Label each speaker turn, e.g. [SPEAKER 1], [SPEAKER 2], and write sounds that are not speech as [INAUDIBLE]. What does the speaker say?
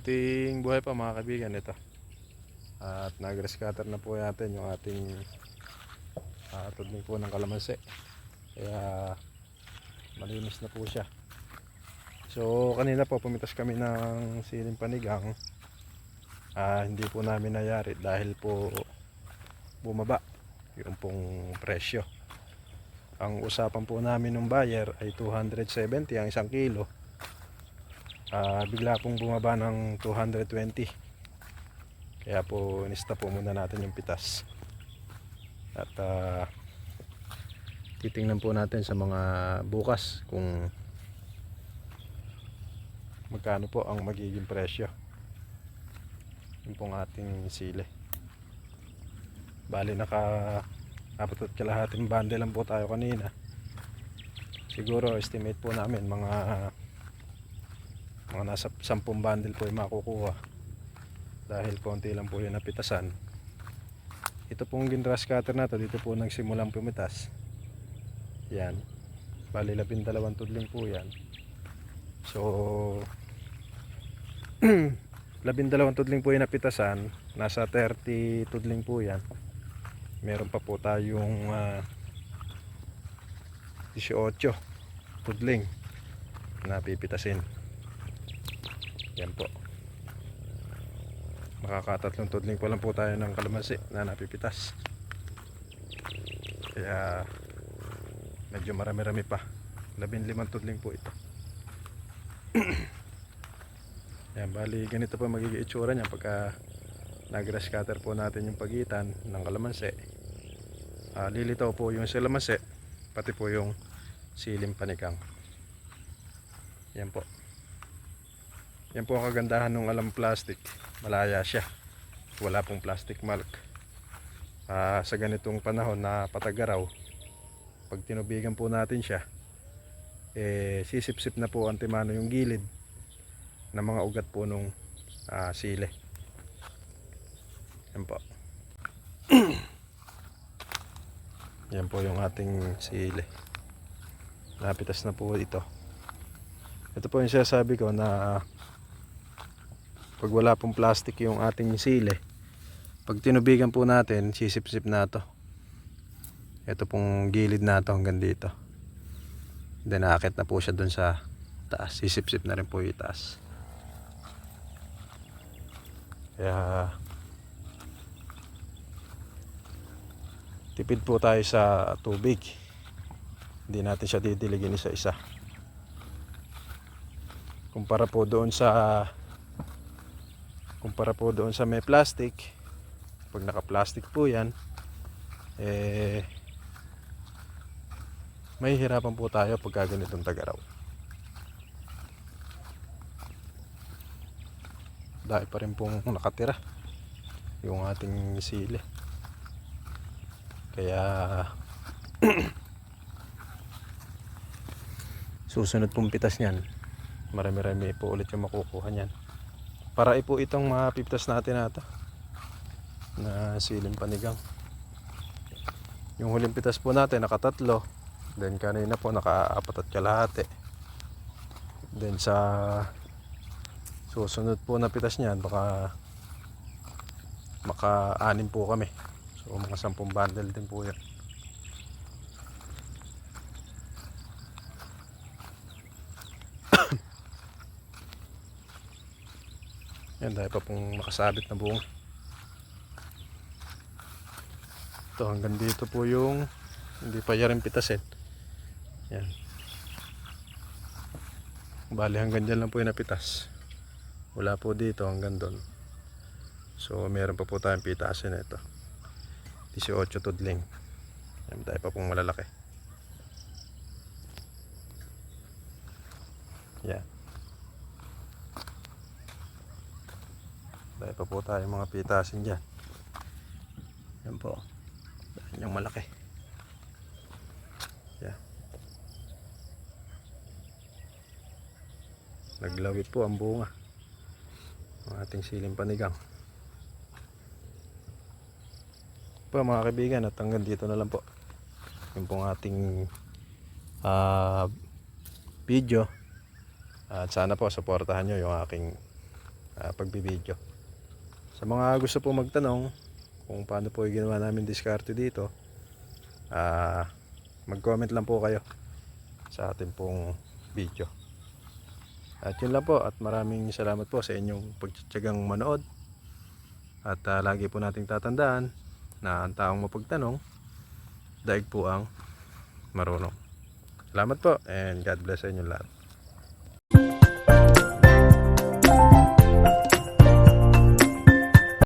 [SPEAKER 1] Mabuting buhay pa mga kaibigan ito. At nag-rescatter na po natin yung ating uh, tudling po ng kalamansi. Kaya malinis na po siya. So kanina po pumitas kami ng siling panigang. Ah, hindi po namin nayari dahil po bumaba yung pong presyo. Ang usapan po namin ng buyer ay 270 ang isang kilo. Ah, bigla pong bumaba ng 220. Kaya po nista po muna natin yung pitas. At ah, titingnan po natin sa mga bukas kung magkano po ang magiging presyo. Yung pong ating sili. Bali naka apat at kalahating bundle lang po tayo kanina. Siguro estimate po namin mga mga nasa 10 bundle po yung makukuha. Dahil konti lang po yung napitasan. Ito pong ginras cutter na to dito po nagsimulang pumitas. Yan. Bali labing dalawang tudling po yan. So [CLEARS THROAT] labing dalawang tudling po yung napitasan. Nasa 30 tudling po yan. Meron pa po tayong ah, 18 tudling na pipitasin yan po. Makakatatlong tudling pa lang po tayo ng kalamansi na napipitas. Kaya medyo marami-rami pa. Labing limang tudling po ito. [CLEARS THROAT] Yan, bali ganito po magiging itsura niya pagka nag-grass cutter po natin yung pagitan ng kalamansi. Ah, lilitaw po yung kalamansi pati po yung silim panigang. Yan po. Yan po ang kagandahan ng alam plastic. Malaya siya. Wala pong plastic mark. Ah, sa ganitong panahon na patagaraw, pag tinubigan po natin siya, eh, sisip-sip na po antimano yung gilid ng mga ugat po nung ah, sile. Yan po. [CLEARS THROAT] Yan po yung ating sile. Napitas na po ito. Ito po yung sinasabi ko na pag wala pong plastic yung ating sile pag tinubigan po natin sisip-sip na to. Ito pong gilid na to hanggang dito. Then aakit na po siya dun sa taas. Sisip-sip na rin po yung taas. Kaya tipid po tayo sa tubig. Hindi natin siya didiligin isa-isa kumpara po doon sa kumpara po doon sa may plastic. Pag naka plastic po yan eh may hirapan po tayo pagka ganitong tagaraw. Dahil pa rin pong nakatira yung ating sili. Kaya [CLEARS THROAT] susunod pong pitas niyan marami-rami po ulit yung makukuha niyan para ipo itong mapiptas natin ata na siling panigang. Yung huling pitas po natin nakatatlo. Then kanina po nakaapat at kalahati. Then sa susunod po na pitas niyan baka maka anim po kami. So mga sampung bundle din po yan Yan, dahil pa pong makasabit na buong. Ito, hanggang dito po yung hindi pa yarin pitasin. Yan. Bali, hanggang dyan lang po yung napitas. Wala po dito hanggang doon. So, meron pa po tayong pitasin ito. 18 tudling. Yan, dahil pa pong malalaki. Yan. Dahil pa po tayo mga pitasin dyan. Yan po. Dahil yung malaki. Yan. Naglawit po ang bunga. Ang ating siling panigang. Po mga kaibigan at hanggang dito na lang po. Yung pong ating ah, video. At sana po supportahan nyo yung aking ah, pagbibideo. Sa mga gusto po magtanong kung paano po yung ginawa namin diskarte dito, ah, mag-comment lang po kayo sa ating pong video. At yun lang po at maraming salamat po sa inyong pagtsatsagang manood. At ah, lagi po nating tatandaan na ang taong mapagtanong, daig po ang marunong. Salamat po and God bless sa inyo lahat.